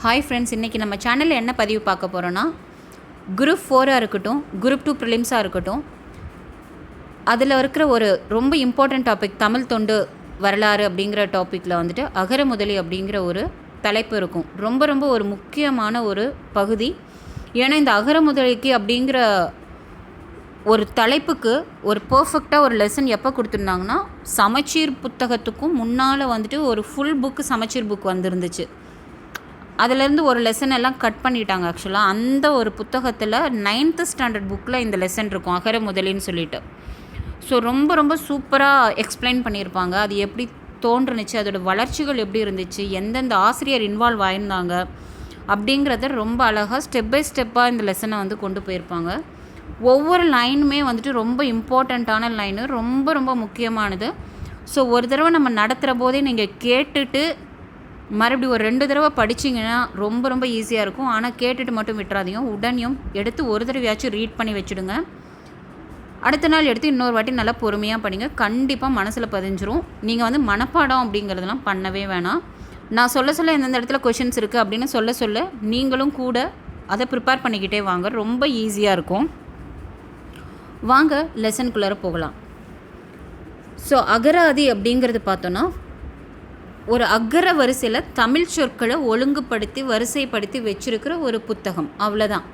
Hi friends இன்றைக்கி நம்ம சேனலில் என்ன பதிவு பார்க்க போகிறோன்னா குரூப் ஃபோராக இருக்கட்டும் குரூப் டூ ப்ரிலிம்ஸாக இருக்கட்டும் அதில் இருக்கிற ஒரு ரொம்ப இம்பார்ட்டண்ட் டாபிக் தமிழ் தொண்டு வரலாறு அப்படிங்கிற டாப்பிக்கில் வந்துட்டு அகர முதலி அப்படிங்கிற ஒரு தலைப்பு இருக்கும். ரொம்ப ரொம்ப ஒரு முக்கியமான ஒரு பகுதி. ஏன்னா இந்த அகர முதலிக்கு அப்படிங்கிற ஒரு தலைப்புக்கு ஒரு பர்ஃபெக்டாக ஒரு லெசன் எப்போ கொடுத்துருந்தாங்கன்னா சமச்சீர் புத்தகத்துக்கும் முன்னால் வந்துட்டு ஒரு ஃபுல் புக்கு சமச்சீர் புக் வந்திருந்துச்சு. அதுலேருந்து ஒரு லெசன் எல்லாம் கட் பண்ணிட்டாங்க ஆக்சுவலாக அந்த ஒரு புத்தகத்தில் நைன்த்து ஸ்டாண்டர்ட் புக்கில் இந்த லெசன் இருக்கும் அகர முதலின்னு சொல்லிட்டு. ஸோ ரொம்ப ரொம்ப சூப்பராக எக்ஸ்பிளைன் பண்ணியிருப்பாங்க அது எப்படி தோன்றுனுச்சு அதோட வளர்ச்சிகள் எப்படி இருந்துச்சு எந்தெந்த ஆசிரியர் இன்வால்வ் ஆயிருந்தாங்க அப்படிங்கிறத ரொம்ப அழகாக ஸ்டெப் பை ஸ்டெப்பாக இந்த லெசனை வந்து கொண்டு போயிருப்பாங்க. ஒவ்வொரு லைனுமே வந்துட்டு ரொம்ப இம்பார்ட்டண்ட்டான லைனு ரொம்ப ரொம்ப முக்கியமானது. ஸோ ஒரு தடவை நம்ம நடத்துகிற போதே நீங்கள் கேட்டுட்டு மறுபடியும் ஒரு ரெண்டு தடவை படிச்சிங்கன்னா ரொம்ப ரொம்ப ஈஸியாக இருக்கும். ஆனால் கேட்டுட்டு மட்டும் விட்டுறாதீங்க. உடனேயும் எடுத்து ஒரு தடவையாச்சும் ரீட் பண்ணி வச்சுடுங்க. அடுத்த நாள் எடுத்து இன்னொரு வாட்டி நல்லா பொறுமையாக படிங்க. கண்டிப்பாக மனசில் பதிஞ்சிரும். நீங்கள் வந்து மனப்பாடம் அப்படிங்கிறதெல்லாம் பண்ணவே வேணாம். நான் சொல்ல சொல்ல எந்தெந்த இடத்துல கொஷின்ஸ் இருக்குது அப்படின்னு சொல்ல சொல்ல நீங்களும் கூட அதை ப்ரிப்பேர் பண்ணிக்கிட்டே வாங்க. ரொம்ப ஈஸியாக இருக்கும். வாங்க லெசனுக்குள்ளார போகலாம். ஸோ அகராதி அப்படிங்கிறது பார்த்தோன்னா ஒரு அகர வரிசையில் தமிழ் சொற்களை ஒழுங்குபடுத்தி வரிசைப்படுத்தி வச்சுருக்கிற ஒரு புத்தகம். அவ்வளோதான்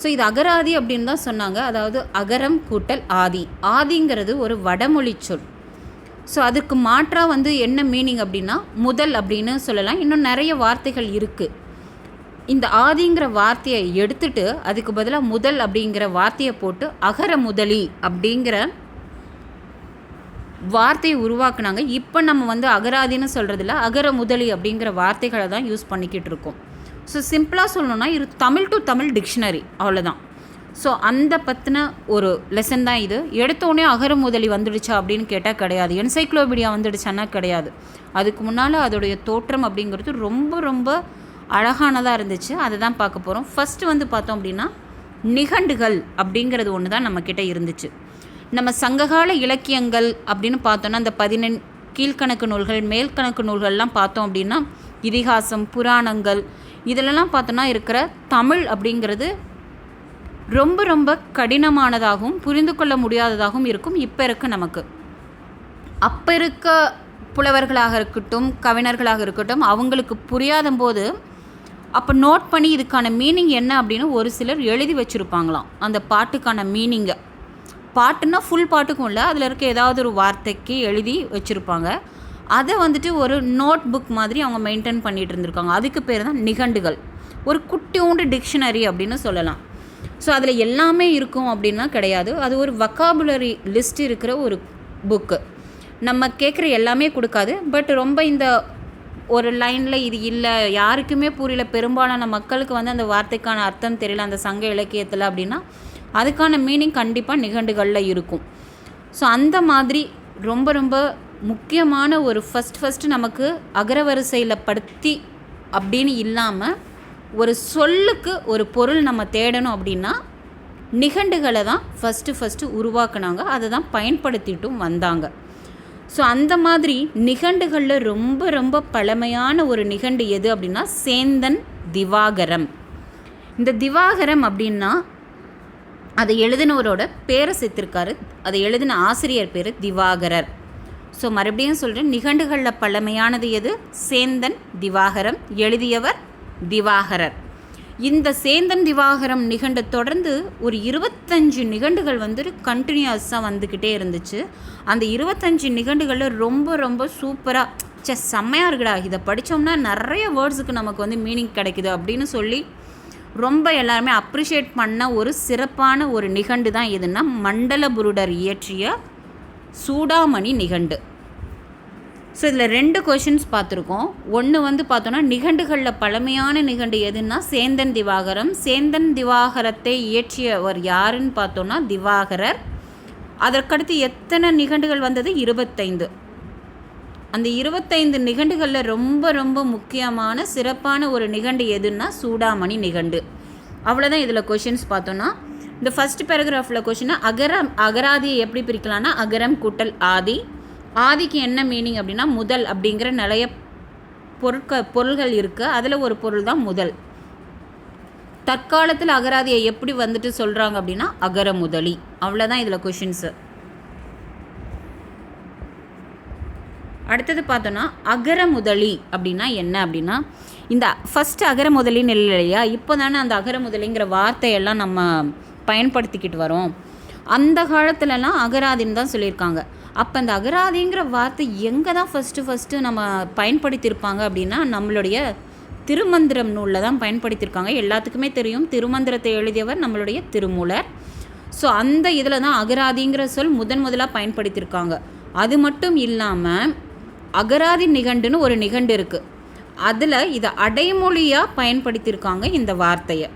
ஸோ இது அகராதி அப்படின்னு தான் சொன்னாங்க. அதாவது அகரம் கூட்டல் ஆதி. ஆதிங்கிறது ஒரு வடமொழி சொல். ஸோ அதுக்கு மாற்றாக வந்து என்ன மீனிங் அப்படின்னா முதல் அப்படின்னு சொல்லலாம். இன்னும் நிறைய வார்த்தைகள் இருக்குது இந்த ஆதிங்கிற வார்த்தையை எடுத்துட்டு அதுக்கு பதிலாக முதல் அப்படிங்கிற வார்த்தையை போட்டு அகர முதலி அப்படிங்கிற வார்த்தையை உருவாக்குனாங்க. இப்போ நம்ம வந்து அகராதின்னு சொல்கிறதுல அகர முதலி அப்படிங்கிற வார்த்தைகளை தான் யூஸ் பண்ணிக்கிட்டு இருக்கோம். ஸோ சிம்பிளாக சொல்லணும்னா இது தமிழ் டு தமிழ் டிக்ஷனரி அவ்வளோதான் ஸோ அந்த பற்றின ஒரு லெசன் தான் இது. எடுத்தோடனே அகர முதலி வந்துடுச்சா அப்படின்னு கேட்டால் கிடையாது. என்சைக்ளோபீடியா வந்துடுச்சான்னா கிடையாது. அதுக்கு முன்னால் அதோடைய தோற்றம் அப்படிங்கிறது ரொம்ப ரொம்ப அழகானதாக இருந்துச்சு. அதை தான் பார்க்க போகிறோம் ஃபஸ்ட்டு வந்து பார்த்தோம் அப்படின்னா நிகண்டுகள் அப்படிங்கிறது ஒன்று தான் நம்மக்கிட்ட இருந்துச்சு. நம்ம சங்ககால இலக்கியங்கள் அப்படின்னு பார்த்தோன்னா அந்த பதினெண் கீழ்கணக்கு நூல்கள் மேல்கணக்கு நூல்கள்லாம் பார்த்தோம் அப்படின்னா இதிகாசம் புராணங்கள் இதிலெல்லாம் பார்த்தோன்னா இருக்கிற தமிழ் அப்படிங்கிறது ரொம்ப ரொம்ப கடினமானதாகவும் புரிந்து கொள்ள முடியாததாகவும் இருக்கும் இப்போ இருக்க நமக்கு. அப்போ இருக்க புலவர்களாக இருக்கட்டும் கவிஞர்களாக இருக்கட்டும் அவங்களுக்கு புரியாத போது அப்போ நோட் பண்ணி இதுக்கான மீனிங் என்ன அப்படின்னு ஒரு சிலர் எழுதி வச்சுருப்பாங்களாம். அந்த பாட்டுக்கான மீனிங்கை பாட்டுன்னா ஃபுல் பாட்டுக்கும் இல்லை. அதில் இருக்க ஏதாவது ஒரு வார்த்தைக்கு எழுதி வச்சுருப்பாங்க. அதை வந்துட்டு ஒரு நோட் புக் மாதிரி அவங்க மெயின்டைன் பண்ணிகிட்டு இருந்திருக்காங்க. அதுக்கு பேர் தான் நிகண்டுகள். ஒரு குட்டியோண்டு டிக்ஷனரி அப்படின்னு சொல்லலாம். ஸோ அதில் எல்லாமே இருக்கும் அப்படின்னா கிடையாது. அது ஒரு வக்காபுலரி லிஸ்ட் இருக்கிற ஒரு புக்கு நம்ம கேட்குற எல்லாமே கொடுக்காது. பட் ரொம்ப இந்த ஒரு லைனில் இது இல்லை யாருக்குமே புரியல. பெரும்பாலான மக்களுக்கு வந்து அந்த வார்த்தைக்கான அர்த்தம் தெரியல. அந்த சங்க இலக்கியத்தில் அப்படின்னா அதுக்கான மீனிங் கண்டிப்பாக நிகண்டுகளில் இருக்கும். ஸோ அந்த மாதிரி ரொம்ப ரொம்ப முக்கியமான ஒரு ஃபஸ்ட் ஃபஸ்ட்டு நமக்கு அகரவரிசையில் படுத்தி அப்படின்னு இல்லாமல் ஒரு சொல்லுக்கு ஒரு பொருள் நம்ம தேடணும் அப்படின்னா நிகண்டுகளை தான் ஃபஸ்ட்டு ஃபஸ்ட்டு உருவாக்குனாங்க. அதை தான் பயன்படுத்திட்டும் வந்தாங்க. ஸோ அந்த மாதிரி நிகண்டுகளில் ரொம்ப ரொம்ப பழமையான ஒரு நிகண்டு எது அப்படின்னா சேந்தன் திவாகரம். இந்த திவாகரம் அப்படின்னா அதை எழுதினவரோட பேரை சேர்த்துருக்காரு. அதை எழுதின ஆசிரியர் பேர் திவாகரர். ஸோ மறுபடியும் சொல்கிறேன் நிகண்டுகளில் பழமையானது எது? சேந்தன் திவாகரம் எழுதியவர் திவாகரர். இந்த சேந்தன் திவாகரம் நிகண்டை தொடர்ந்து ஒரு இருபத்தஞ்சு நிகண்டுகள் வந்து கண்டினியூஸாக வந்துக்கிட்டே இருந்துச்சு. அந்த இருபத்தஞ்சு நிகண்டுகளில் ரொம்ப ரொம்ப சூப்பராக சே செம்மையாக இருக்குடா. இதை படித்தோம்னா நிறைய வேர்ட்ஸுக்கு நமக்கு வந்து மீனிங் கிடைக்குது அப்படின்னு சொல்லி ரொம்ப எல்லாருமே அப்ரிஷியேட் பண்ண ஒரு சிறப்பான ஒரு நிகண்டு தான் எதுன்னா மண்டலபுருடர் இயற்றிய சூடாமணி நிகண்டு. ஸோ இதில் ரெண்டு கொஷின்ஸ் பார்த்துருக்கோம். ஒன்று வந்து பார்த்தோன்னா நிகண்டுகளில் பழமையான நிகண்டு எதுன்னா சேந்தன் திவாகரம். சேந்தன் திவாகரத்தை இயற்றியவர் யாருன்னு பார்த்தோன்னா திவாகரர். அதற்கடுத்து எத்தனை நிகண்டுகள் வந்தது? இருபத்தைந்து. அந்த இருபத்தைந்து நிகண்டுகளில் ரொம்ப ரொம்ப முக்கியமான சிறப்பான ஒரு நிகண்டு எதுன்னா சூடாமணி நிகண்டு. அவ்வளோதான் இதில் கொஷின்ஸ் பார்த்தோன்னா இந்த ஃபஸ்ட் பேராகிராஃபில் கொஷினா அகரம் அகராதியை எப்படி பிரிக்கலாம்னா அகரம் கூட்டல் ஆதி. ஆதிக்கு என்ன மீனிங் அப்படின்னா முதல் அப்படிங்கிற நிறைய பொருட்க பொருள்கள் இருக்குது அதில் ஒரு பொருள் தான் முதல். தற்காலத்தில் அகராதியை எப்படி வந்துட்டு சொல்கிறாங்க அப்படின்னா அகர முதலி. அவ்வளோதான் இதில் கொஷின்ஸு அடுத்தது பார்த்தோன்னா அகர முதலி அப்படின்னா என்ன அப்படின்னா இந்த ஃபஸ்ட்டு அகர முதலின்னு இல்லை இல்லையா? இப்போ தானே அந்த அகர முதலிங்கிற வார்த்தையெல்லாம் நம்ம பயன்படுத்திக்கிட்டு வரோம். அந்த காலத்துலலாம் அகராதின்னு தான் சொல்லியிருக்காங்க. அப்போ அந்த அகராதிங்கிற வார்த்தை எங்கே தான் ஃபஸ்ட்டு ஃபஸ்ட்டு நம்ம பயன்படுத்தியிருப்பாங்க அப்படின்னா நம்மளுடைய திருமந்திரம் நூலில் தான் பயன்படுத்தியிருக்காங்க. எல்லாத்துக்குமே தெரியும். திருமந்திரத்தை எழுதியவர் நம்மளுடைய திருமூலர். ஸோ அந்த இதில் தான் அகராதிங்கிற சொல் முதன் முதலாக பயன்படுத்தியிருக்காங்க. அது மட்டும் இல்லாமல் அகராதி நிகண்டுன்னு ஒரு நிகண்டு இருக்குது அதில் இதை அடைமொழியாக பயன்படுத்தியிருக்காங்க இந்த வார்த்தையை.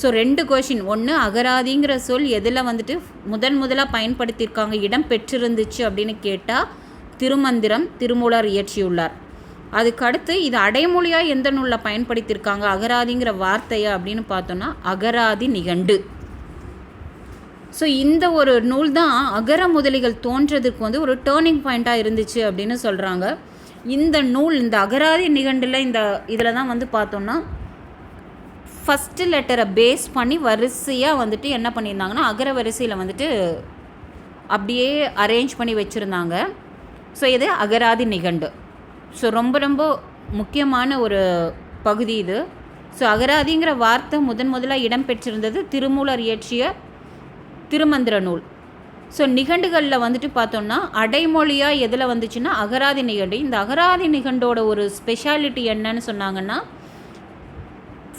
ஸோ ரெண்டு கொஷின் ஒன்று அகராதிங்கிற சொல் எதில் வந்துட்டு முதன் முதலாக பயன்படுத்தியிருக்காங்க இடம் பெற்றிருந்துச்சு அப்படின்னு கேட்டால் திருமந்திரம் திருமூலர் இயற்றியுள்ளார். அதுக்கடுத்து இது அடைமொழியாக எந்த நூலில் பயன்படுத்தியிருக்காங்க அகராதிங்கிற வார்த்தையை அப்படின்னு பார்த்தோன்னா அகராதி நிகண்டு. ஸோ இந்த ஒரு நூல் தான் அகர முதலிகள் தோன்றதுக்கு வந்து ஒரு டேர்னிங் பாயிண்ட்டாக இருந்துச்சு அப்படின்னு சொல்கிறாங்க இந்த நூல் இந்த அகராதி நிகண்டில் இந்த இதில் தான் வந்து பார்த்தோன்னா ஃபஸ்ட்டு லெட்டரை பேஸ் பண்ணி வரிசையாக வந்துட்டு என்ன பண்ணியிருந்தாங்கன்னா அகர வரிசையில் வந்துட்டு அப்படியே அரேஞ்ச் பண்ணி வச்சுருந்தாங்க. ஸோ இது அகராதி நிகண்டு. ஸோ ரொம்ப ரொம்ப முக்கியமான ஒரு பகுதி இது. ஸோ அகராதிங்கிற வார்த்தை முதன் முதலாக இடம்பெற்றிருந்தது திருமூலர் இயற்றிய திருமந்திர நூல். ஸோ நிகண்டுகளில் வந்துட்டு பார்த்தோம்னா அடைமொழியாக எதில் வந்துச்சுன்னா அகராதி நிகண்டு. இந்த அகராதி நிகண்டோட ஒரு ஸ்பெஷாலிட்டி என்னன்னு சொன்னாங்கன்னா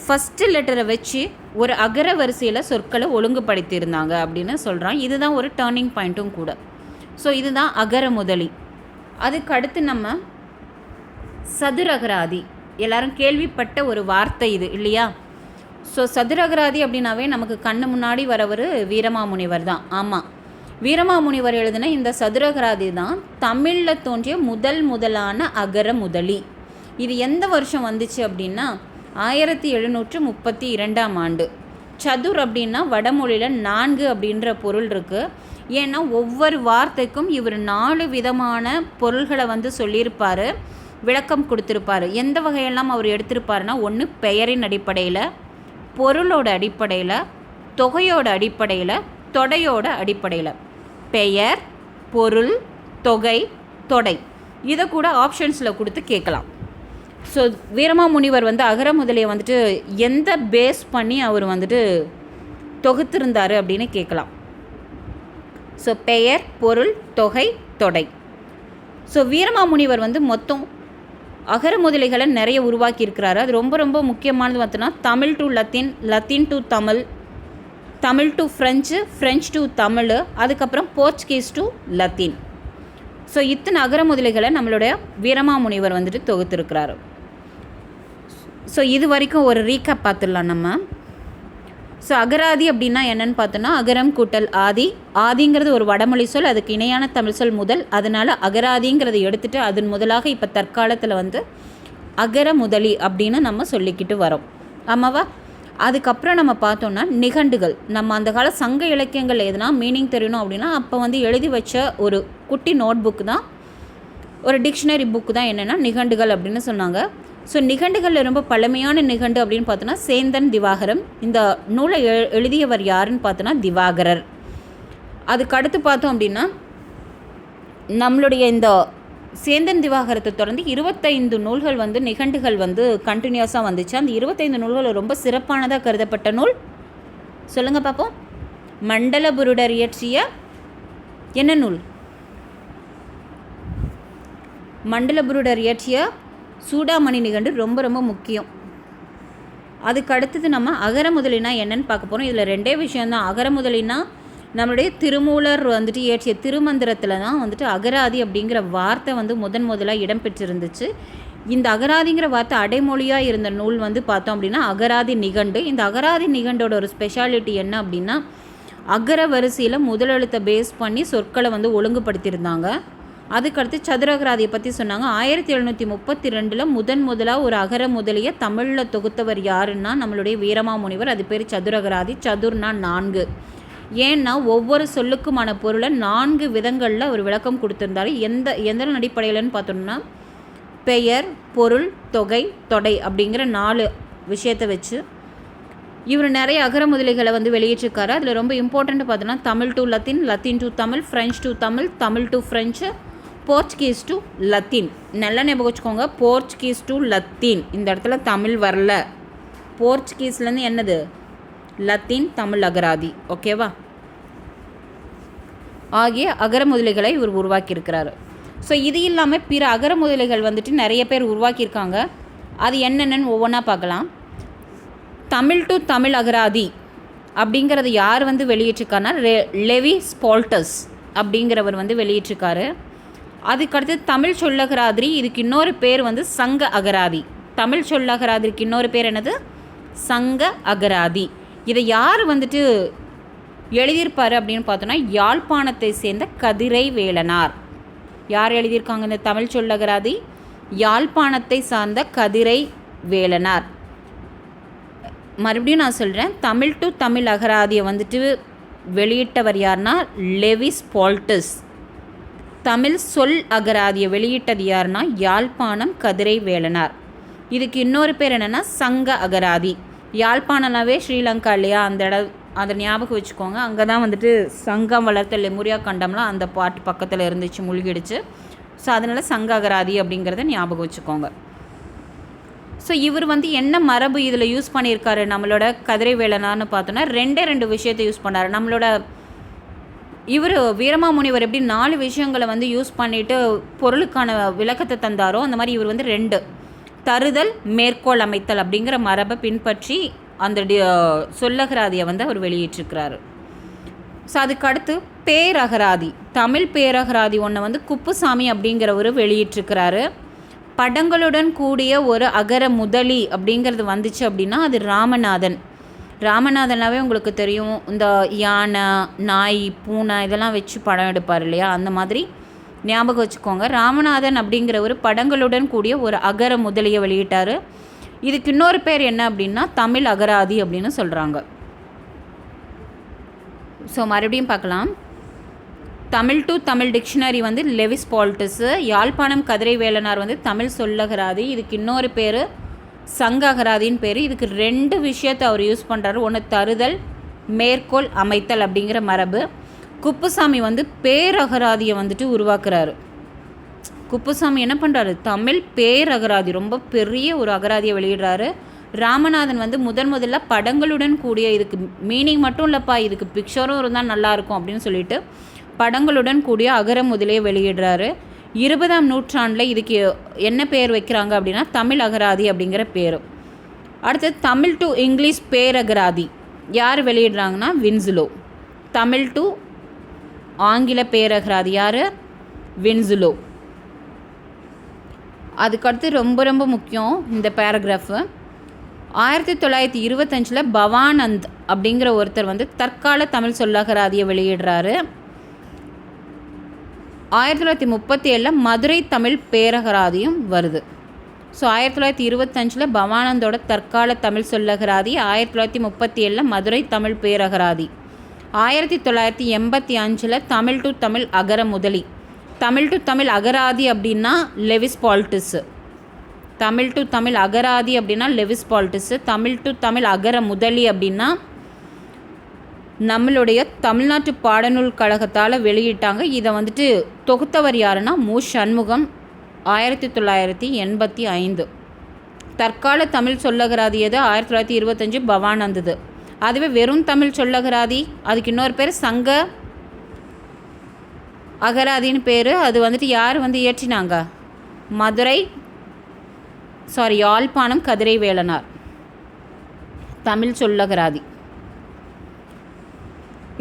ஃபஸ்ட்டு லெட்டரை வச்சு ஒரு அகர வரிசையில் சொற்களை ஒழுங்குபடுத்தியிருந்தாங்க அப்படின்னு சொல்கிறான் இதுதான் ஒரு டேர்னிங் பாயிண்ட்டும் கூட. ஸோ இதுதான் அகர முதலி. அதுக்கு அடுத்து நம்ம சதுரகராதி எல்லாரும் கேள்விப்பட்ட ஒரு வார்த்தை இது இல்லையா? ஸோ சதுரகராதி அப்படின்னாவே நமக்கு கண்ணு முன்னாடி வரவர் வீரமாமுனிவர் தான். ஆமாம் வீரமாமுனிவர் எழுதின இந்த சதுரகராதி தான் தமிழில் தோன்றிய முதல் முதலான அகர முதலி. இது எந்த வருஷம் வந்துச்சு அப்படின்னா ஆயிரத்தி எழுநூற்று முப்பத்தி இரண்டாம் ஆண்டு. சதுர் அப்படின்னா வடமொழியில் நான்கு அப்படின்ற பொருள் இருக்குது ஏன்னா ஒவ்வொரு வார்த்தைக்கும் இவர் நாலு விதமான பொருள்களை வந்து சொல்லியிருப்பார் விளக்கம் கொடுத்துருப்பாரு. எந்த வகையெல்லாம் அவர் எடுத்திருப்பாருன்னா ஒன்று பெயரின் அடிப்படையில் பொருளோட அடிப்படையில் தொகையோட அடிப்படையில் தொடையோட அடிப்படையில். பெயர் பொருள் தொகை தொடை. இதை கூட ஆப்ஷன்ஸில் கொடுத்து கேட்கலாம். ஸோ வீரமாமுனிவர் வந்து அகர முதலியை வந்துட்டு எந்த பேஸ் பண்ணி அவர் வந்துட்டு தொகுத்திருந்தார் அப்படின்னு கேட்கலாம். ஸோ பெயர் பொருள் தொகை தொடை. ஸோ வீரமாமுனிவர் வந்து மொத்தம் அகர முதலைகளை நிறைய உருவாக்கி இருக்கிறாரு அது ரொம்ப ரொம்ப முக்கியமானது பார்த்தோன்னா Tamil to Latin Latin to Tamil Tamil to French French to Tamil அதுக்கப்புறம் போர்ச்சுகீஸ் டு லத்தீன் ஸோ இத்தனை அகர முதலைகளை நம்மளுடைய வீரமாமுனிவர் வந்துட்டு தொகுத்துருக்கிறாரு. ஸோ இது வரைக்கும் ஒரு ரீகேப் பார்த்துடலாம் நம்ம. ஸோ அகராதி அப்படின்னா என்னன்னு பார்த்தோன்னா அகரம் கூட்டல் ஆதி. ஆதிங்கிறது ஒரு வடமொழி சொல் அதுக்கு இணையான தமிழ் சொல் முதல். அதனால் அகராதிங்கிறத எடுத்துட்டு அதன் முதலாக இப்போ தற்காலத்தில் வந்து அகர முதலி அப்படின்னு நம்ம சொல்லிக்கிட்டு வரோம். ஆமாவா? அதுக்கப்புறம் நம்ம பார்த்தோன்னா நிகண்டுகள். நம்ம அந்த கால சங்க இலக்கியங்கள் எதுனா மீனிங் தெரியணும் அப்படின்னா அப்போ வந்து எழுதி வச்ச ஒரு குட்டி நோட் புக் தான். ஒரு டிக்ஷனரி புக்கு தான் என்னென்னா நிகண்டுகள் அப்படின்னு சொன்னாங்க. ஸோ நிகண்டுகளில் ரொம்ப பழமையான நிகண்டு அப்படின்னு பார்த்தோன்னா சேந்தன் திவாகரம். இந்த நூலை எ எழுதியவர் யாருன்னு பார்த்தோன்னா திவாகரர். அதுக்கு அடுத்து பார்த்தோம் அப்படின்னா நம்மளுடைய இந்த சேந்தன் திவாகரத்தை தொடர்ந்து இருபத்தைந்து நூல்கள் வந்து நிகண்டுகள் வந்து கண்டினியூஸாக வந்துச்சு. அந்த இருபத்தைந்து நூல்கள் ரொம்ப சிறப்பானதாக கருதப்பட்ட நூல். சொல்லுங்கள் பார்ப்போம் மண்டலபுருடர் இயற்றிய என்ன நூல்? மண்டலபுருடர் இயற்றிய சூடாமணி நிகண்டு ரொம்ப ரொம்ப முக்கியம். அதுக்கு அடுத்தது நம்ம அகர முதலினா என்னன்னு பார்க்க போகிறோம் இதில் ரெண்டே விஷயம்தான். அகர முதலினா நம்மளுடைய திருமூலர் வந்துட்டு இயற்றிய திருமந்திரத்தில் தான் வந்துட்டு அகராதி அப்படிங்கிற வார்த்தை வந்து முதன் முதலாக இடம்பெற்றிருந்துச்சு இந்த அகராதிங்கிற வார்த்தை அடைமொழியாக இருந்த நூல் வந்து பார்த்தோம் அப்படின்னா அகராதி நிகண்டு. இந்த அகராதி நிகண்டோட ஒரு ஸ்பெஷாலிட்டி என்ன அப்படின்னா அகர வரிசையில் முதலெழுத்தை பேஸ் பண்ணி சொற்களை வந்து ஒழுங்குபடுத்தியிருந்தாங்க. அதுக்கடுத்து சதுரகராதியை பற்றி சொன்னாங்க. ஆயிரத்தி எழுநூற்றி முப்பத்தி ரெண்டில் முதன் முதலாக ஒரு அகர முதலிய தமிழில் தொகுத்தவர் யாருன்னா நம்மளுடைய வீரமாமுனிவர் அது பேர் சதுரகராதி. சதுர்னா நான்கு. ஏன்னா ஒவ்வொரு சொல்லுக்குமான பொருளை நான்கு விதங்களில் அவர் விளக்கம் கொடுத்துருந்தாரு. எந்த எந்த அடிப்படையிலன்னு பார்த்தோம்னா பெயர் பொருள் தொகை தொடை அப்படிங்கிற நாலு விஷயத்தை வச்சு இவர் நிறைய அகர முதலிகளை வந்து வெளியிட்டிருக்காரு. அதில் ரொம்ப இம்பார்ட்டண்ட் பார்த்தோன்னா Tamil to Latin Latin to Tamil French to Tamil Tamil to French Portuguese to Latin நல்லா ஞாபகம் வச்சுக்கோங்க. போர்ச்சுகீஸ் டு லத்தீன் இந்த இடத்துல தமிழ் வரல. போர்ச்சுகீஸ்லேருந்து என்னது? லத்தீன் தமிழ் அகராதி. ஓகேவா ஆகிய அகர முதலிகளை இவர் உருவாக்கியிருக்கிறாரு. ஸோ இது இல்லாமல் பிற அகர முதலிகள் வந்துட்டு நிறைய பேர் உருவாக்கியிருக்காங்க. அது என்னென்னு ஒவ்வொன்றா பார்க்கலாம். தமிழ் டு தமிழ் அகராதி அப்படிங்கிறது யார் வந்து வெளியிட்டிருக்காருன்னா ரெ லெவி ஸ்பால்டஸ் அப்படிங்கிறவர் வந்து வெளியிட்டிருக்காரு. அதுக்கடுத்து தமிழ் சொல்லகராதிரி இதுக்கு இன்னொரு பேர் வந்து சங்க அகராதி. தமிழ் சொல்லகராதிரிக்கு இன்னொரு பேர் என்னது? சங்க அகராதி. இதை யார் வந்துட்டு எழுதியிருப்பார் அப்படின்னு பார்த்தோன்னா யாழ்ப்பாணத்தை சேர்ந்த கதிரை வேலனார். யார் எழுதியிருக்காங்க இந்த தமிழ் சொல்லகராதி? யாழ்ப்பாணத்தை சார்ந்த கதிரை வேலனார். மறுபடியும் நான் சொல்கிறேன் தமிழ் டு தமிழ் அகராதியை வந்துட்டு வெளியிட்டவர் யார்னா லெவிஸ் பால்டஸ். தமிழ் சொல் அகராதியை வெளியிட்டது யாருன்னா யாழ்ப்பாணம் கதிரை வேலனார். இதுக்கு இன்னொரு பேர் என்னென்னா சங்க அகராதி. யாழ்ப்பாணம்னாவே ஸ்ரீலங்கா இல்லையா? அந்த இடம் அதை ஞாபகம் வச்சுக்கோங்க. அங்கே தான் வந்துட்டு சங்கம் வளர்த்த லெமுரியா கண்டம்லாம் அந்த பாட்டு பக்கத்தில் இருந்துச்சு மூழ்கிடுச்சு. ஸோ அதனால் சங்க அகராதி அப்படிங்கிறத ஞாபகம் வச்சுக்கோங்க. ஸோ இவர் வந்து என்ன மரபு இதில் யூஸ் பண்ணியிருக்காரு? நம்மளோட கதிரை வேலனார்னு பார்த்தோன்னா ரெண்டே ரெண்டு விஷயத்தை யூஸ் பண்ணார். நம்மளோட இவர் வீரமாமுனிவர் எப்படி நாலு விஷயங்களை வந்து யூஸ் பண்ணிவிட்டு பொருளுக்கான விளக்கத்தை தந்தாரோ அந்த மாதிரி இவர் வந்து ரெண்டு. தருதல் மேற்கோள் அமைத்தல் அப்படிங்கிற மரபை பின்பற்றி அந்த சொல்லகராதியை வந்து அவர் வெளியிட்டிருக்கிறாரு. ஸோ அதுக்கு அடுத்து பேரகராதி. தமிழ் பேரகராதி ஒன்று வந்து குப்புசாமி அப்படிங்கிறவர் வெளியிட்டிருக்கிறாரு. படங்களுடன் கூடிய ஒரு அகர முதலி அப்படிங்கிறது வந்துச்சு அப்படின்னா அது ராமநாதன். ராமநாதனாவே உங்களுக்கு தெரியும். இந்த யானை நாய் பூனை இதெல்லாம் வச்சு படம் எடுப்பார் இல்லையா? அந்த மாதிரி ஞாபகம் வச்சுக்கோங்க. ராமநாதன் அப்படிங்கிற ஒரு படங்களுடன் கூடிய ஒரு அகர முதலியை வெளியிட்டார். இதுக்கு இன்னொரு பேர் என்ன அப்படின்னா தமிழ் அகராதி அப்படின்னு சொல்கிறாங்க ஸோ மறுபடியும் பார்க்கலாம். தமிழ் டு தமிழ் டிக்ஷனரி வந்து லெவிஸ் பால்டஸு. யாழ்ப்பாணம் கதிரை வேலனார் வந்து தமிழ் சொல்லகராதி. இதுக்கு இன்னொரு பேர் சங்க அகராதின்னு பேர். இதுக்கு ரெண்டு விஷயத்தை அவர் யூஸ் பண்ணுறாரு ஒன்று தருதல் மேற்கோள் அமைத்தல் அப்படிங்கிற மரபு. குப்புசாமி வந்து பேரகராதியை வந்துட்டு உருவாக்குறாரு. குப்புசாமி என்ன பண்ணுறாரு தமிழ் பேரகராதி ரொம்ப பெரிய ஒரு அகராதியை வெளியிடுறாரு. ராமநாதன் வந்து முதன் முதல்ல படங்களுடன் கூடிய இதுக்கு மீனிங் மட்டும் இல்லைப்பா இதுக்கு பிக்சரும் இருந்தால் நல்லாயிருக்கும் அப்படின்னு சொல்லிட்டு படங்களுடன் கூடிய அகர முதலே வெளியிடுறாரு. இருபதாம் நூற்றாண்டில் இதுக்கு என்ன பேர் வைக்கிறாங்க அப்படின்னா தமிழ் அகராதி அப்படிங்கிற பேர். அடுத்து தமிழ் டு இங்கிலீஷ் பேரகராதி யார் வெளியிடுறாங்கன்னா வின்சுலோ. தமிழ் டு ஆங்கில பேரகராதி யார்? வின்சுலோ. அதுக்கடுத்து ரொம்ப ரொம்ப முக்கியம் இந்த பேராகிராஃபு ஆயிரத்தி தொள்ளாயிரத்தி இருபத்தஞ்சில் பவானந்த் அப்படிங்கிற ஒருத்தர் வந்து தற்கால தமிழ் சொல்லகராதியை வெளியிடுறாரு. ஆயிரத்தி தொள்ளாயிரத்தி முப்பத்தி ஏழில் மதுரை தமிழ் பேரகராதியும் வருது. ஸோ ஆயிரத்தி தொள்ளாயிரத்தி இருபத்தஞ்சில் பவானந்தோட தற்கால தமிழ் சொல்லகராதி ஆயிரத்தி தொள்ளாயிரத்தி முப்பத்தி ஏழில் மதுரை தமிழ் பேரகராதி. ஆயிரத்தி தொள்ளாயிரத்தி எண்பத்தி அஞ்சில் தமிழ் டு தமிழ் அகர முதலி. தமிழ் டு தமிழ் அகராதி அப்படின்னா லெவிஸ் பால்டிஸு. தமிழ் டு தமிழ் அகராதி அப்படின்னா லெவிஸ் பால்டிஸு. தமிழ் டு தமிழ் அகர முதலி அப்படின்னா நம்மளுடைய தமிழ்நாட்டு பாடநூல் கழகத்தால் வெளியிட்டாங்க. இதை வந்துட்டு தொகுத்தவர் யாருன்னா மு. சண்முகம் ஆயிரத்தி தொள்ளாயிரத்தி எண்பத்தி ஐந்து. தற்கால தமிழ் சொல்லகராதி எது? ஆயிரத்தி தொள்ளாயிரத்தி இருபத்தஞ்சு பவானந்தது. அதுவே வெறும் தமிழ் சொல்லகராதி அதுக்கு இன்னொரு பேர் சங்க அகராதின்னு பேர். அது வந்துட்டு யார் வந்து இயற்றினாங்க? மதுரை சாரி யாழ்ப்பாணம் கதிரை வேலனார் தமிழ் சொல்லகராதி.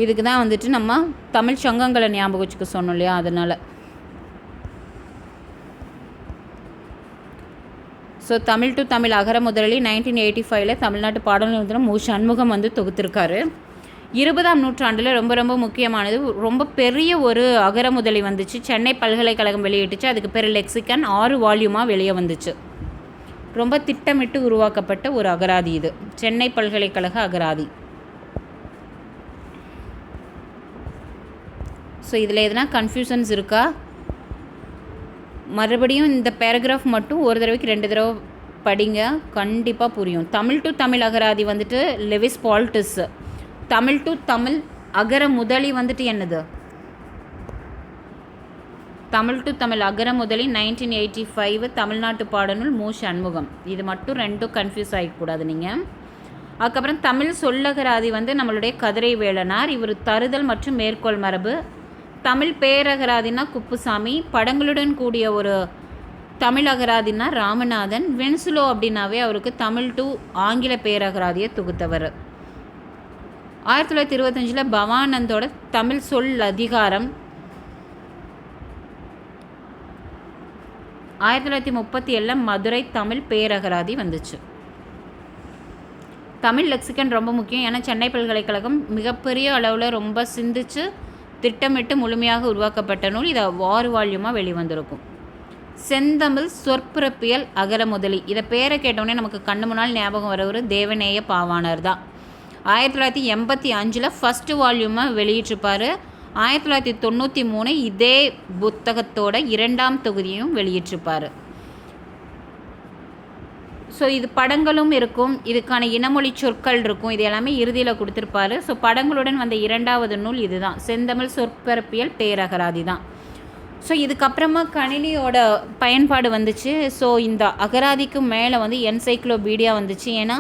இதுக்கு தான் வந்துட்டு நம்ம தமிழ் சங்கங்களை ஞாபகம் வச்சுக்க சொன்னோம் இல்லையா அதனால். ஸோ தமிழ் டு தமிழ் அகர முதலி நைன்டீன் எயிட்டி ஃபைவ்ல தமிழ்நாட்டு பாடல் மு. சண்முகம் வந்து தொகுத்திருக்காரு. இருபதாம் நூற்றாண்டில் ரொம்ப ரொம்ப முக்கியமானது. ரொம்ப பெரிய ஒரு அகர முதலி வந்துச்சு. சென்னை பல்கலைக்கழகம் வெளியிட்டுச்சு. அதுக்கு பேர் லெக்சிக்கன் ஆறு வால்யூமாக வெளியே வந்துச்சு. ரொம்ப திட்டமிட்டு உருவாக்கப்பட்ட ஒரு அகராதி இது. சென்னை பல்கலைக்கழக அகராதி. ஸோ இதில் எதனா கன்ஃபியூஷன்ஸ் இருக்கா? மறுபடியும் இந்த பேராகிராஃப் மட்டும் ஒரு தடவைக்கு ரெண்டு தடவை படிங்க கண்டிப்பாக புரியும். தமிழ் டு தமிழ் அகராதி வந்துட்டு லெவிஸ் பால்டிஸ் தமிழ் டு தமிழ் அகர முதலி வந்துட்டு என்னது? தமிழ் டு தமிழ் அகர முதலி நைன்டீன் எயிட்டி ஃபைவ் தமிழ்நாட்டு பாடநூல் மூ. சண்முகம் இது மட்டும் ரெண்டும் கன்ஃபியூஸ் ஆகிக்கூடாது நீங்கள் அதுக்கப்புறம் தமிழ் சொல்லகராதி வந்து நம்மளுடைய கதிரை வேலனார். இவர் தருதல் மற்றும் மேற்கோள் மரபு. தமிழ் பேரகராதினா குப்புசாமி படங்களுடன் கூடிய ஒரு தமிழ் அகராதினா ராமநாதன் வென்சுலோ அப்படின்னாவே அவருக்கு தமிழ் டு ஆங்கில பேரகராதியை தொகுத்தவர். ஆயிரத்தி தொள்ளாயிரத்தி இருபத்தஞ்சில் பவானந்தோட தமிழ் சொல் அதிகாரம். ஆயிரத்தி தொள்ளாயிரத்தி முப்பத்தி ஏழில் மதுரை தமிழ் பேரகராதி வந்துச்சு. தமிழ் லெக்சிகன் ரொம்ப முக்கியம். ஏன்னா சென்னை பல்கலைக்கழகம் மிகப்பெரிய அளவில் ரொம்ப சிந்திச்சு திட்டமிட்டு முழுமையாக உருவாக்கப்பட்ட நூல் இதை வார் வால்யூமாக வெளிவந்திருக்கும். செந்தமிழ் சொற்பிறப்பியல் அகர முதலி. இதை பேரை கேட்டோடனே நமக்கு கண்ணு முன்னால் ஞாபகம் வரவர் தேவநேய பாவாணர் தான். ஆயிரத்தி தொள்ளாயிரத்தி எண்பத்தி அஞ்சில் ஃபஸ்ட்டு வால்யூமாக வெளியிட்டிருப்பார். ஆயிரத்தி தொள்ளாயிரத்தி தொண்ணூற்றி மூணு இதே புத்தகத்தோட இரண்டாம் தொகுதியும் வெளியிட்டிருப்பார். ஸோ இது படங்களும் இருக்கும். இதுக்கான இனமொழி சொற்கள் இருக்கும். இது எல்லாமே இறுதியில் கொடுத்துருப்பாரு. ஸோ படங்களுடன் வந்த இரண்டாவது நூல் இதுதான். செந்தமிழ் சொற்பரப்பியல் பேரகராதி தான். ஸோ இதுக்கப்புறமா கணினியோட பயன்பாடு வந்துச்சு. ஸோ இந்த அகராதிக்கு மேலே வந்து என்சைக்ளோபீடியா வந்துச்சு. ஏன்னா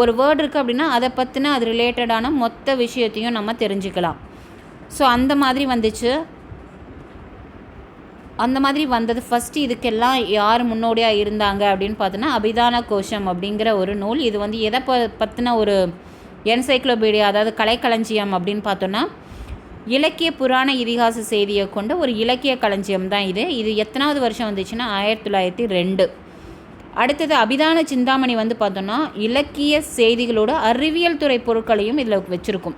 ஒரு வேர்டு இருக்குது அப்படின்னா அதை பற்றின அது ரிலேட்டடான மொத்த விஷயத்தையும் நம்ம தெரிஞ்சுக்கலாம். ஸோ அந்த மாதிரி வந்துச்சு. அந்த மாதிரி வந்தது. ஃபஸ்ட்டு இதுக்கெல்லாம் யார் முன்னோடியாக இருந்தாங்க அப்படின்னு பார்த்தோன்னா அபிதான கோஷம் அப்படிங்கிற ஒரு நூல். இது வந்து எதை ப பற்றின ஒரு என்சைக்ளோபீடியா அதாவது கலைக்களஞ்சியம் அப்படின்னு பார்த்தோன்னா இலக்கிய புராண இதிகாச செய்தியை கொண்ட ஒரு இலக்கிய களஞ்சியம் தான் இது. இது எத்தனாவது வருஷம் வந்துச்சுன்னா ஆயிரத்தி தொள்ளாயிரத்தி ரெண்டு. அடுத்தது அபிதான சிந்தாமணி வந்து பார்த்தோன்னா இலக்கிய செய்திகளோட அறிவியல் துறை பொருட்களையும் இதில் வச்சுருக்கும்.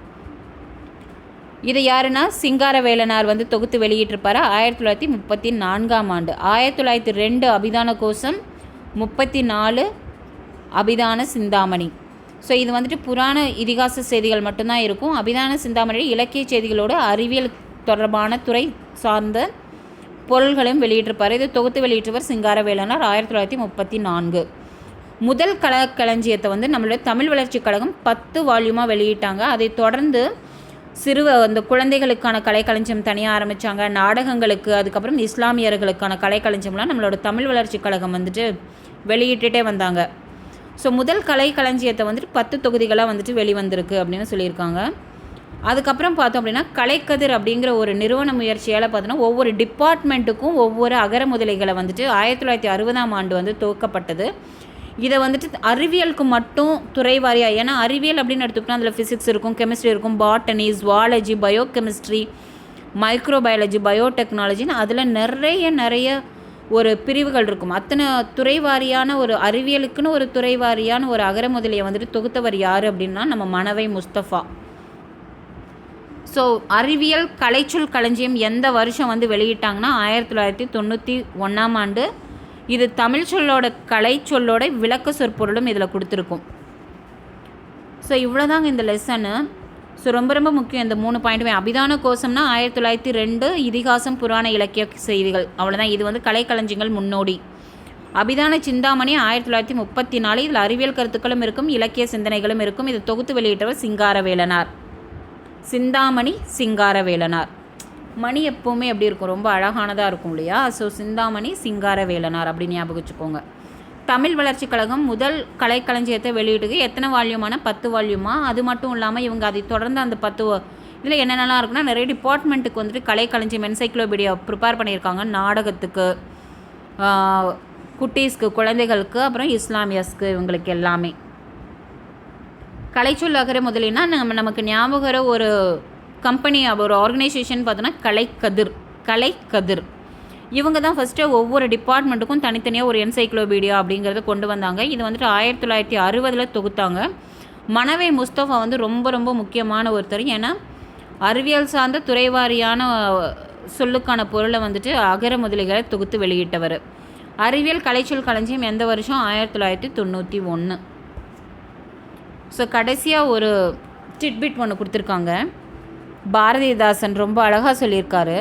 இதை யாருன்னா? சிங்காரவேலனார் வந்து தொகுத்து வெளியிட்டிருப்பார்? ஆயிரத்தி தொள்ளாயிரத்தி முப்பத்தி நான்காம் ஆண்டு. ஆயிரத்தி தொள்ளாயிரத்தி ரெண்டு அபிதான கோஷம் முப்பத்தி நாலு அபிதான சிந்தாமணி. ஸோ இது வந்துட்டு புராண இதிகாச செய்திகள் மட்டும்தான் இருக்கும். அபிதான சிந்தாமணி இலக்கிய செய்திகளோடு அறிவியல் தொடர்பான துறை சார்ந்த பொருள்களையும் வெளியிட்டிருப்பார். இது தொகுத்து வெளியிட்டவர் சிங்காரவேலனார் ஆயிரத்தி தொள்ளாயிரத்தி முப்பத்தி நான்கு. முதல் கலக்களஞ்சியத்தை வந்து நம்மளுடைய தமிழ் வளர்ச்சி கழகம் பத்து வால்யூமாக வெளியிட்டாங்க. அதை தொடர்ந்து சிறுவ அந்த குழந்தைகளுக்கான கலைக்களஞ்சியம் தனியாக ஆரம்பித்தாங்க நாடகங்களுக்கு அதுக்கப்புறம் இஸ்லாமியர்களுக்கான கலைக்களஞ்சியம்லாம் நம்மளோட தமிழ் வளர்ச்சி கழகம் வந்துட்டு வெளியிட்டுட்டே வந்தாங்க. ஸோ முதல் கலைக்களஞ்சியத்தை வந்துட்டு பத்து தொகுதிகளாக வந்துட்டு வெளிவந்திருக்கு அப்படின்னு சொல்லியிருக்காங்க. அதுக்கப்புறம் பார்த்தோம் அப்படின்னா கலைக்கதிர் அப்படிங்கிற ஒரு நிறுவன முயற்சியால் பார்த்தோன்னா ஒவ்வொரு டிபார்ட்மெண்ட்டுக்கும் ஒவ்வொரு அகர முதலைகளை வந்துட்டு ஆயிரத்தி தொள்ளாயிரத்தி அறுபதாம் ஆண்டு வந்து துவக்கப்பட்டது. இதை வந்துட்டு அறிவியலுக்கு மட்டும் துறை வாரியாக ஏன்னா அறிவியல் அப்படின்னு எடுத்துக்கிட்டோம் அதில் ஃபிசிக்ஸ் இருக்கும் கெமிஸ்ட்ரி இருக்கும் botany zoology bio chemistry microbiology பயோடெக்னாலஜின்னு அதில் நிறைய நிறைய ஒரு பிரிவுகள் இருக்கும். அத்தனை துறை வாரியான ஒரு அறிவியலுக்குன்னு ஒரு துறை வாரியான ஒரு அகர முதலியை வந்துட்டு தொகுத்தவர் யார் அப்படின்னா நம்ம மனவை முஸ்தஃபா ஸோ அறிவியல் கலைச்சொல் களஞ்சியம் எந்த வருஷம் வந்து வெளியிட்டாங்கன்னா ஆயிரத்தி தொள்ளாயிரத்தி தொண்ணூற்றி ஒன்றாம் ஆண்டு இது தமிழ் சொல்லோட கலை சொல்லோட விளக்க சொற்பொருளும் இதில் கொடுத்துருக்கும். ஸோ இவ்வளோதாங்க இந்த லெசனு ஸோ ரொம்ப ரொம்ப முக்கியம். இந்த மூணு பாயிண்ட்டுமே. அபிதான கோஷம்னா ஆயிரத்தி தொள்ளாயிரத்தி ரெண்டு இதிகாசம் புராண இலக்கிய செய்திகள். அவ்வளோதான் இது வந்து கலைக்களஞ்சியங்கள் முன்னோடி. அபிதான சிந்தாமணி ஆயிரத்தி தொள்ளாயிரத்தி முப்பத்தி நாலு இதில் அறிவியல் கருத்துக்களும் இருக்கும் இலக்கிய சிந்தனைகளும் இருக்கும். இது தொகுத்து வெளியிட்டவர் சிங்காரவேலனார். சிந்தாமணி சிங்காரவேலனார். மணி எப்போவுமே எப்படி இருக்கும். ரொம்ப அழகானதாக இருக்கும் இல்லையா? ஸோ சிந்தாமணி சிங்கார வேலனார் அப்படின்னு ஞாபகம் வச்சுக்கோங்க. தமிழ் வளர்ச்சி கழகம் முதல் கலைக்களஞ்சியத்தை வெளியிட்டுக்கு எத்தனை வால்யூமான? பத்து வால்யூமா? அது மட்டும் இல்லாமல் இவங்க அதை தொடர்ந்து அந்த பத்து இதில் என்னென்னலாம் இருக்குன்னா நிறைய டிபார்ட்மெண்ட்டுக்கு வந்துட்டு கலைக்களஞ்சியம் என்சைக்ளோபீடியா ப்ரிப்பேர் பண்ணியிருக்காங்க. நாடகத்துக்கு குட்டீஸ்க்கு குழந்தைகளுக்கு அப்புறம் இஸ்லாமியஸ்க்கு இவங்களுக்கு எல்லாமே. கலைச்சொல் அகர முதலினா நம்ம நமக்கு ஞாபகம் ஒரு கம்பெனி ஒரு ஆர்கனைசேஷன் பார்த்தோன்னா கலைக்கதிர் கலைக்கதிர் இவங்க தான் ஃபஸ்ட்டு ஒவ்வொரு டிபார்ட்மெண்ட்டுக்கும் தனித்தனியாக ஒரு என்சைக்ளோபீடியா அப்படிங்கிறத கொண்டு வந்தாங்க. இது வந்துட்டு ஆயிரத்தி தொள்ளாயிரத்தி அறுபதில் தொகுத்தாங்க. மனவை முஸ்தஃபா வந்து ரொம்ப ரொம்ப முக்கியமான ஒருத்தர். ஏன்னா அறிவியல் சார்ந்த துறைவாரியான சொல்லுக்கான பொருளை வந்துட்டு அகர முதலிகளை தொகுத்து வெளியிட்டவர். அறிவியல் கலைச்சொல் களஞ்சியம் எந்த வருஷம்? ஆயிரத்தி தொள்ளாயிரத்தி தொண்ணூற்றி ஒன்று ஸோ கடைசியாக ஒரு டிட்பிட் ஒன்று கொடுத்துருக்காங்க. பாரதிதாசன் ரொம்ப அழகாக சொல்லியிருக்காரு.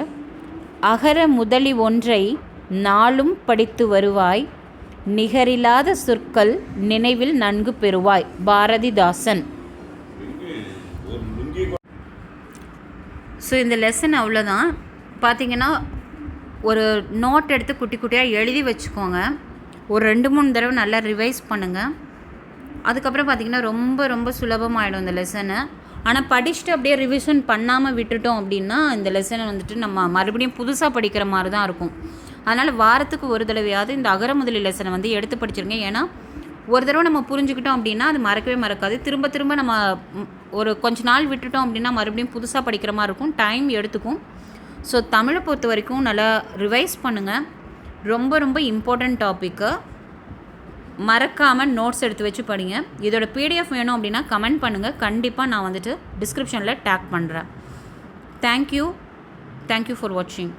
அகர முதலி ஒன்றை நாளும் படித்து வருவாய் நிகரில்லாத சொற்கள் நினைவில் நன்கு பெறுவாய். பாரதிதாசன். ஸோ இந்த லெசன் அவ்வளோதான் பார்த்தீங்கன்னா ஒரு நோட் எடுத்து குட்டி குட்டியாக எழுதி வச்சுக்கோங்க. ஒரு ரெண்டு மூணு தடவை நல்லா ரிவைஸ் பண்ணுங்கள் அதுக்கப்புறம் பார்த்தீங்கன்னா ரொம்ப ரொம்ப சுலபமாகிடும் இந்த லெசனை ஆனால் படிச்சுட்டு அப்படியே ரிவிஷன் பண்ணாமல் விட்டுட்டோம் அப்படின்னா இந்த லெசனை வந்துட்டு நம்ம மறுபடியும் புதுசாக படிக்கிற மாதிரி தான் இருக்கும். அதனால் வாரத்துக்கு ஒரு தடவையாவது இந்த அகர முதலி லெசனை வந்து எடுத்து படிச்சிருங்க. ஏன்னா ஒரு தடவை நம்ம புரிஞ்சுக்கிட்டோம் அப்படின்னா அது மறக்கவே மறக்காது. திரும்ப திரும்ப நம்ம ஒரு கொஞ்ச நாள் விட்டுட்டோம் அப்படின்னா மறுபடியும் புதுசாக படிக்கிற மாதிரி இருக்கும். டைம் எடுத்துக்கும். ஸோ தமிழை பொறுத்த வரைக்கும் நல்லா ரிவைஸ் பண்ணுங்கள் ரொம்ப ரொம்ப இம்பார்ட்டண்ட் டாப்பிக்கு மறக்காமல் நோட்ஸ் எடுத்து வச்சு படிங்க. இதோட பிடிஎஃப் வேணும் அப்படின்னா கமெண்ட் பண்ணுங்கள் கண்டிப்பாக நான் வந்துட்டு டிஸ்கிரிப்ஷனில் டேக் பண்ணுறேன் தேங்க்யூ தேங்க்யூ ஃபார் வாட்சிங்